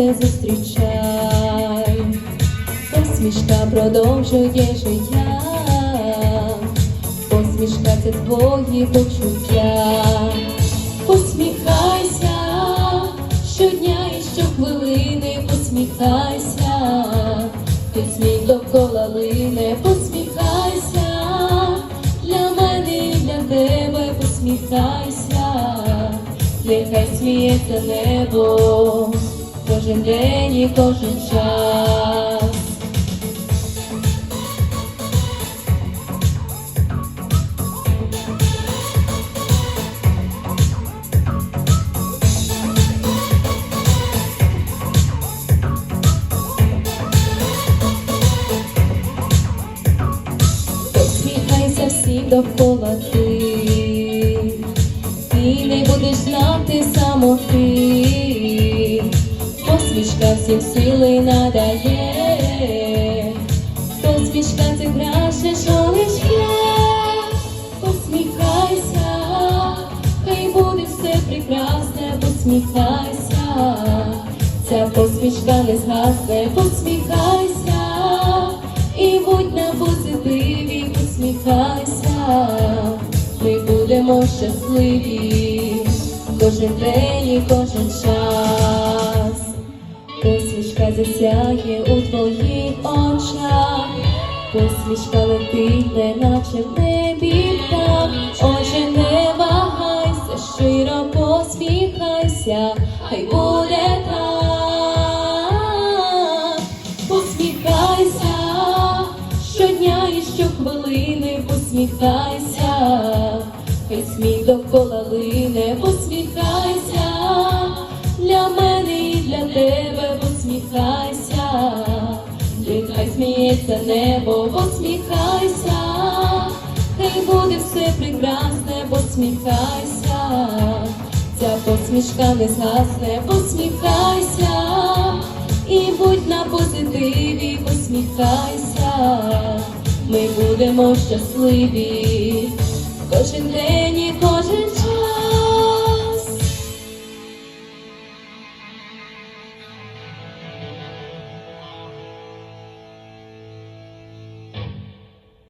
сонце зустрічай, посмішка продовжує життя, посмішка це твої почуття, посміхайся щодня і щохвилини, посміхайся, ти сміх довкола лине, посміхайся, для мене і для тебе. Посміхайся, нехай сміється небо, кожен день час. Посміхайся всім довкола ти, і не будеш знати самоти, посмішка всім сили надає, посмішка це краще, є, посміхайся, хай буде все прекрасне, посміхайся, ця посмішка не згасне, посміхайся. І будь на позитиві, посміхайся, ми будемо щасливі. Кожен день і кожен час. Посмішка засяє у твоїх очах, посмішка летить, неначе в небі птах. Отже, не вагайся, щиро посміхайся, хай буде так. Посміхайся, щодня і щохвилини посміхайся, хай сміх довкола лине, посміхайся, нехай сміється небо, посміхайся, хай буде все прекрасне, посміхайся, ця посмішка не згасне, посміхайся. І будь на позитиві, посміхайся, ми будемо щасливі кожен день.